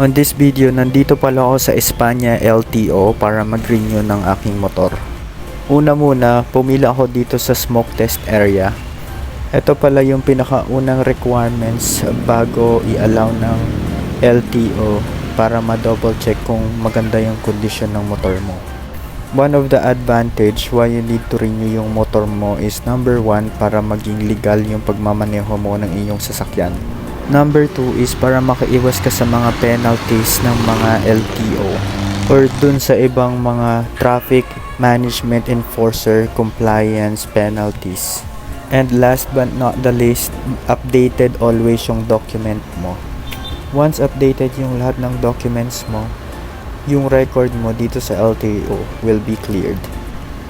On this video, nandito pala ako sa Espanya LTO para mag-renew ng aking motor. Una muna, pumila ako dito sa smoke test area. Ito pala yung pinakaunang requirements bago i-allow ng LTO para ma-double check kung maganda yung condition ng motor mo. One of the advantage why you need to renew yung motor mo is number one para maging legal yung pagmamaneho mo ng iyong sasakyan. Number 2 is para makaiwas ka sa mga penalties ng mga LTO or dun sa ibang mga traffic management enforcer compliance penalties. And last but not the least, updated always yung document mo. Once updated yung lahat ng documents mo, yung record mo dito sa LTO will be cleared.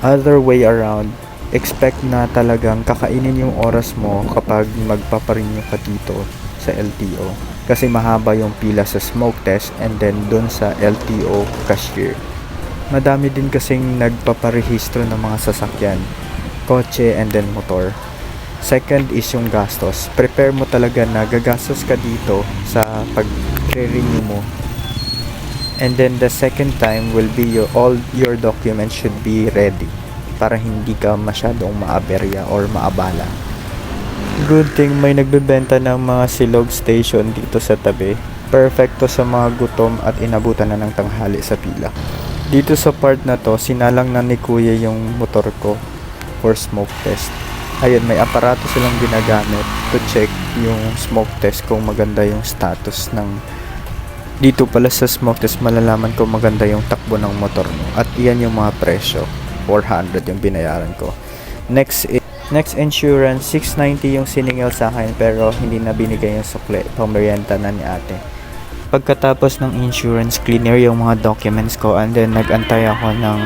Other way around, expect na talagang kakainin yung oras mo kapag magpaparenew ka dito sa LTO kasi mahaba yung pila sa smoke test and then dun sa LTO cashier. Madami din kasing nagpaparehistro ng mga sasakyan, kotse and then motor. Second is yung gastos. Prepare mo talaga na gagastos ka dito sa pag-renew mo. And then the second time will be your all your documents should be ready para hindi ka masyadong maaberya or maabala. Good thing may nagbebenta ng mga silog station dito sa tabi. Perfecto sa mga gutom at inabutan na ng tanghali sa pila. Dito sa part na to, sinalang na ni kuya yung motor ko for smoke test. Ayun, may aparato silang ginagamit to check yung smoke test kung maganda yung status ng dito pala sa smoke test malalaman kung maganda yung takbo ng motor mo at iyan yung mga presyo 400 yung binayaran ko next i- next insurance 690 yung siningil sa akin pero hindi na binigay yung sukle. Pamerienda na ni ate. Pagkatapos ng insurance cleaner yung mga documents ko and then nagantay ako ng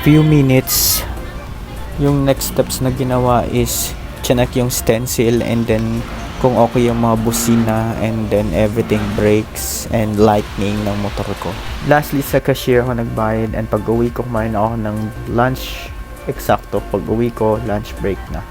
few minutes. Yung next steps na ginawa is chinek yung stencil and then kung okay yung mga busina and then everything brakes and lightning ng motor ko. Lastly, sa cashier ako nagbayad and pag uwi ko kumain ako ng lunch eksakto pag uwi ko lunch break na